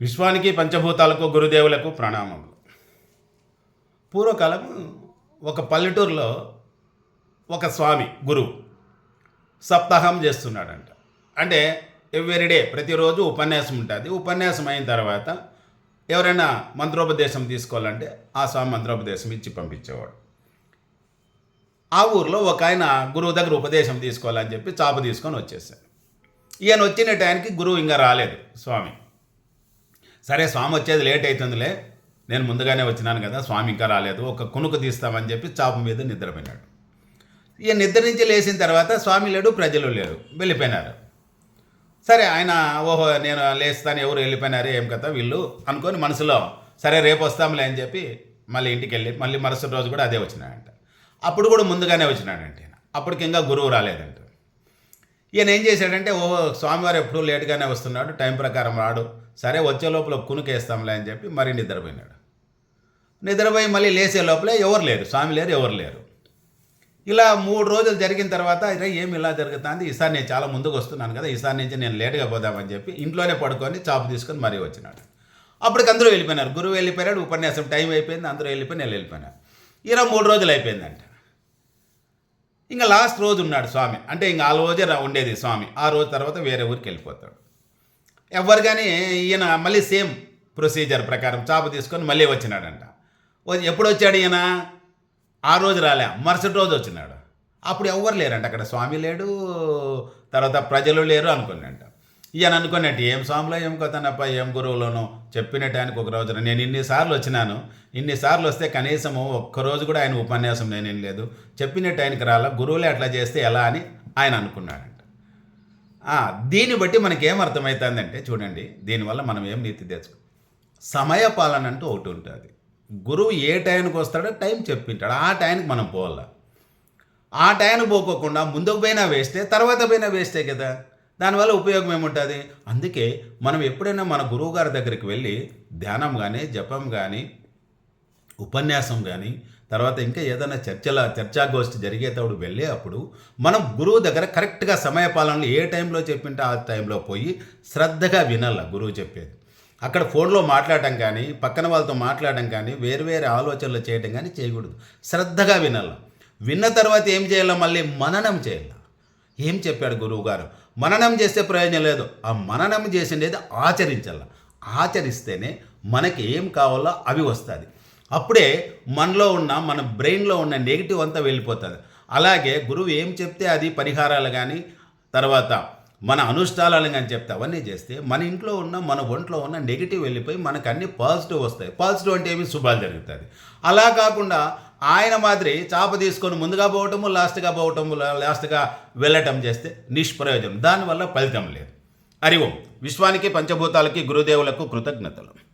విశ్వానికి పంచభూతాలకు గురుదేవులకు ప్రణామములు. పూర్వకాలం ఒక పల్లెటూరులో ఒక స్వామి గురువు సప్తాహం చేస్తున్నాడంట. అంటే ఎవ్రీడే ప్రతిరోజు ఉపన్యాసం ఉంటుంది. ఉపన్యాసం అయిన తర్వాత ఎవరైనా మంత్రోపదేశం తీసుకోవాలంటే ఆ స్వామి మంత్రోపదేశం ఇచ్చి పంపించేవాడు. ఆ ఊర్లో ఒక ఆయన గురువు దగ్గర ఉపదేశం తీసుకోవాలని చెప్పి చాప తీసుకొని వచ్చేసాడు. ఈయన వచ్చిన టైంకి గురువు ఇంకా రాలేదు స్వామి. సరే స్వామి వచ్చేది లేట్ అవుతుందిలే నేను ముందుగానే వచ్చినాను కదా స్వామి ఇంకా రాలేదు ఒక కునుకు తీస్తామని చెప్పి చాప మీద నిద్రపోయినాడు. ఇక నిద్ర నుంచి లేచిన తర్వాత స్వామి లేడు ప్రజలు లేరు వెళ్ళిపోయినారు. సరే ఆయన ఓహో నేను లేస్తాను ఎవరు వెళ్ళిపోయినారు ఏం కదా వీళ్ళు అనుకొని మనసులో సరే రేపు వస్తాంలే అని చెప్పి మళ్ళీ ఇంటికి వెళ్ళి మళ్ళీ మరుసటి రోజు కూడా అదే వచ్చినాడంట. అప్పుడు కూడా ముందుగానే వచ్చినాడంటే అప్పటికి ఇంకా గురువు రాలేదంట. ఈయన ఏం చేశాడంటే ఓ స్వామివారు ఎప్పుడూ లేట్గానే వస్తున్నాడు టైం ప్రకారం రాడు సరే వచ్చే లోపల కునుకేస్తాంలే అని చెప్పి మరీ నిద్రపోయినాడు. నిద్రపోయి మళ్ళీ లేచే లోపలే ఎవరు లేరు స్వామి లేరు ఎవరు లేరు. ఇలా మూడు రోజులు జరిగిన తర్వాత ఇరే ఏమి ఇలా జరుగుతుంది? ఈసారి నేను చాలా ముందుకు వస్తున్నాను కదా ఈసారి నుంచి నేను లేట్గా పోదామని చెప్పి ఇంట్లోనే పడుకొని చాపు తీసుకొని మరీ వచ్చినాడు. అప్పటికి అందరూ వెళ్ళిపోయినారు. గురువు వెళ్ళిపోయాడు ఉపన్యాసం టైం అయిపోయింది అందరూ వెళ్ళిపోయి నేను వెళ్ళిపోయినాను ఇలా మూడు రోజులు అయిపోయిందంట. ఇంకా లాస్ట్ రోజు ఉన్నాడు స్వామి. అంటే ఇంకా ఆ రోజే రా- ఉండేది స్వామి. ఆ రోజు తర్వాత వేరే ఊరికి వెళ్ళిపోతాడు. ఎవరు కానీ ఈయన మళ్ళీ సేమ్ ప్రొసీజర్ ప్రకారం చాపు తీసుకొని మళ్ళీ వచ్చినాడంట. ఎప్పుడు వచ్చాడు ఈయన? ఆ రోజు రాలే మరుసటి రోజు వచ్చినాడు. అప్పుడు ఎవ్వరు లేరంట అక్కడ స్వామి లేడు తర్వాత ప్రజలు లేరు అనుకున్నాంట ఈయన అనుకున్నట్టు ఏం స్వామిలో ఏం కొత్తనప్ప ఏం గురువులోనో చెప్పిన టైంకి ఒక రోజున నేను ఇన్నిసార్లు వచ్చినాను ఇన్నిసార్లు వస్తే కనీసము ఒక్కరోజు కూడా ఆయన ఉపన్యాసం నేను లేదు చెప్పిన టైంకి రాలా గురువులే అట్లా చేస్తే ఎలా అని ఆయన అనుకున్నాడు దీన్ని బట్టి మనకేం అర్థమవుతుందంటే చూడండి దీనివల్ల మనం ఏం నీతి తెచ్చుకో? సమయ పాలన అంటూ ఒకటి ఉంటుంది. గురువు ఏ టైంకి వస్తాడో టైం చెప్పింటాడు. ఆ టైంకి మనం పోవాల? ఆ టైంకి పోకోకుండా ముందుకు పోయినా వేస్తే తర్వాత పోయినా వేస్తే కదా. దానివల్ల ఉపయోగం ఏముంటుంది? అందుకే మనం ఎప్పుడైనా మన గురువు గారి దగ్గరికి వెళ్ళి ధ్యానం కానీ జపం కానీ ఉపన్యాసం కానీ తర్వాత ఇంకా ఏదైనా చర్చల చర్చాగోష్ఠి జరిగేటప్పుడు వెళ్ళే అప్పుడు మనం గురువు దగ్గర కరెక్ట్గా సమయపాలనలో ఏ టైంలో చెప్పింటే ఆ టైంలో పోయి శ్రద్ధగా వినాల గురువు చెప్పేది. అక్కడ ఫోన్లో మాట్లాడటం కానీ పక్కన వాళ్ళతో మాట్లాడడం కానీ వేరు వేరే ఆలోచనలు చేయడం కానీ చేయకూడదు. శ్రద్ధగా వినాల. విన్న తర్వాత ఏం చేయాలో? మళ్ళీ మననం చేయాలి. ఏం చెప్పాడు గురువు గారు? మననం చేస్తే ప్రయోజనం లేదు. ఆ మననం చేసిండేది ఆచరించాల. ఆచరిస్తేనే మనకి ఏం కావాలో అవి వస్తుంది. అప్పుడే మనలో ఉన్న మన బ్రెయిన్లో ఉన్న నెగిటివ్ అంతా వెళ్ళిపోతుంది. అలాగే గురువు ఏం చెప్తే అది పరిహారాలు కానీ తర్వాత మన అనుష్ఠానాలు కానీ చెప్తే అవన్నీ చేస్తే మన ఇంట్లో ఉన్న మన ఒంట్లో ఉన్న నెగిటివ్ వెళ్ళిపోయి మనకు అన్ని పాజిటివ్ వస్తాయి. పాజిటివ్ అంటే ఏమి? శుభాలు జరుగుతుంది అలా కాకుండా ఆయన మాదిరి చాప తీసుకొని ముందుగా పోవటము లాస్ట్గా పోవటము లాస్ట్గా వెళ్ళటం చేస్తే నిష్ప్రయోజనం. దానివల్ల ఫలితం లేదు. హరి ఓం. విశ్వానికి పంచభూతాలకి గురుదేవులకు కృతజ్ఞతలు.